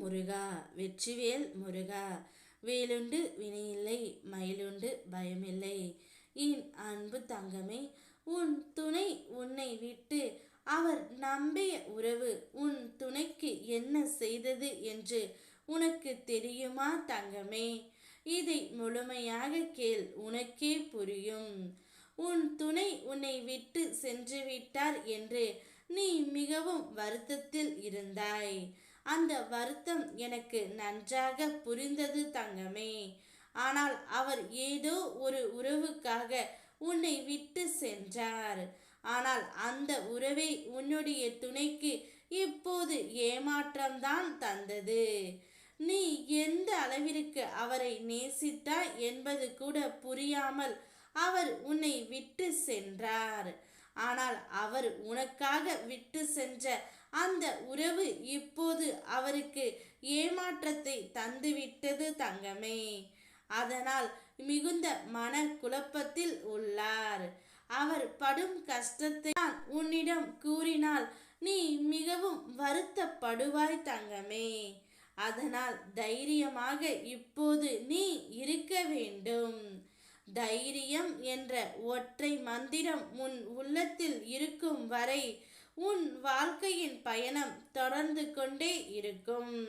முருகா வெற்றிவேல் முருகா வேலுண்டு வினையில்லை மயிலுண்டு பயமில்லை. என் அன்பு தங்கமே உன் துணை உன்னை விட்டு அவர் நம்பிய உறவு உன் துணைக்கு என்ன செய்தது என்று உனக்கு தெரியுமா தங்கமே? இதை முழுமையாக கேள் உனக்கே புரியும். உன் துணை உன்னை விட்டு சென்று விட்டார் என்று நீ மிகவும் வருத்தத்தில் இருந்தாய். அந்த வருத்தம் எனக்கு நன்றாக புரிந்தது தங்கமே. ஆனால் அவர் ஏதோ ஒரு உறவுக்காக உன்னை விட்டு சென்றார். ஆனால் அந்த உறவை உன்னுடைய துணைக்கு இப்போது ஏமாற்றம்தான் தந்தது. நீ எந்த அளவிற்கு அவரை நேசித்தாய் என்பது கூட புரியாமல் அவர் உன்னை விட்டு சென்றார். ஆனால் அவர் உனக்காக விட்டு சென்ற அந்த உறவு இப்போது அவருக்கு ஏமாற்றத்தை தந்துவிட்டது தங்கமே. அதனால் மிகுந்த மன குழப்பத்தில் உள்ளார். அவர் படும் கஷ்டத்தை நான் உன்னிடம் கூறினால் நீ மிகவும் வருத்தப்படுவாய் தங்கமே. அதனால் தைரியமாக இப்போது நீ இருக்க வேண்டும். தைரியம் என்ற ஒற்றை மந்திரம் உன் உள்ளத்தில் இருக்கும் வரை உன் வாழ்க்கையின் பயணம் தொடர்ந்து கொண்டே இருக்கும்.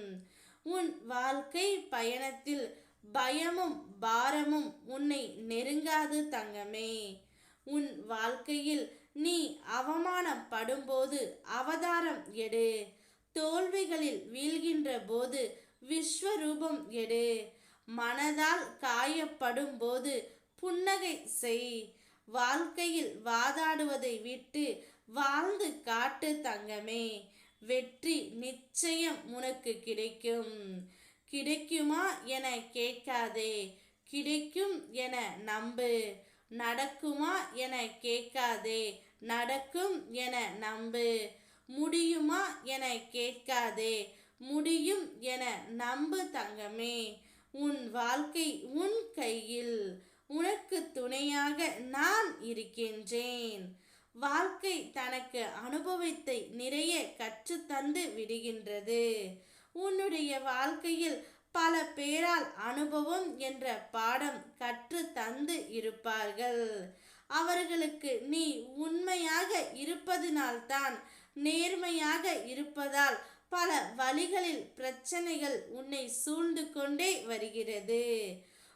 உன் வாழ்க்கை பயணத்தில் பயமும் பாரமும் உன்னை நெருங்காது தங்கமே. உன் வாழ்க்கையில் நீ அவமானப்படும்போது அவதாரம் எடு. தோல்விகளில் வீழ்கின்ற போது விஸ்வரூபம் எடு. மனதால் காயப்படும் போது புன்னகை செய். வாழ்க்கையில் வாதாடுவதை விட்டு வாழ்ந்து காட்டு தங்கமே. வெற்றி நிச்சயம் உனக்கு கிடைக்கும். கிடைக்குமா என கேட்காதே. கிடைக்கும் என நம்பு. நடக்குமா என கேட்காதே. நடக்கும் என நம்பு. முடியுமா என கேட்காதே. முடியும் என நம்பு தங்கமே. உன் வாழ்க்கை உன் கையில். உனக்கு துணையாக நான் இருக்கின்றேன். வாழ்க்கை தனக்கு அனுபவத்தை நிறைய கற்றுத்தந்து விடுகின்றது. உன்னுடைய வாழ்க்கையில் பல பேரால் அனுபவம் என்ற பாடம் கற்று தந்து இருப்பார்கள். அவர்களுக்கு நீ உண்மையாக இருப்பதினால்தான் நேர்மையாக இருப்பதால் பல வழிகளில் பிரச்சனைகள் உன்னை சூழ்ந்து கொண்டே வருகிறது.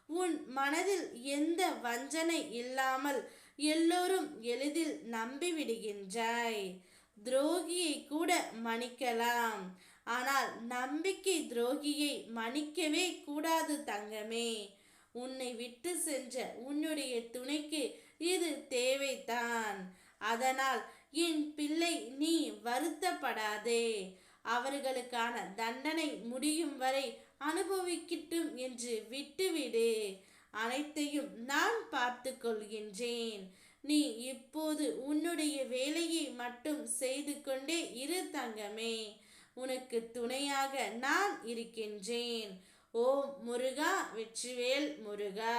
உன் மனதில் எந்த வஞ்சனை இல்லாமல் எல்லோரும் எளிதில் நம்பிவிடுகின்றாய். துரோகியை கூட மன்னிக்கலாம். ஆனால் நம்பிக்கை துரோகியை மன்னிக்கவே கூடாது தங்கமே. உன்னை விட்டு சென்ற உன்னுடைய துணைக்கு இது தேவைதான். அதனால் என் பிள்ளை நீ வருத்தப்படாதே. அவர்களுக்கான தண்டனை முடியும் வரை அனுபவிக்கட்டும் என்று விட்டுவிடு. அனைத்தையும் நான் பார்த்து கொள்கின்றேன் நீ இப்போது உன்னுடைய வேலையை மட்டும் செய்து கொண்டே இரு தங்கமே. உனக்கு துணையாக நான் இருக்கின்றேன். ஓ முருகா வெற்றிவேல் முருகா!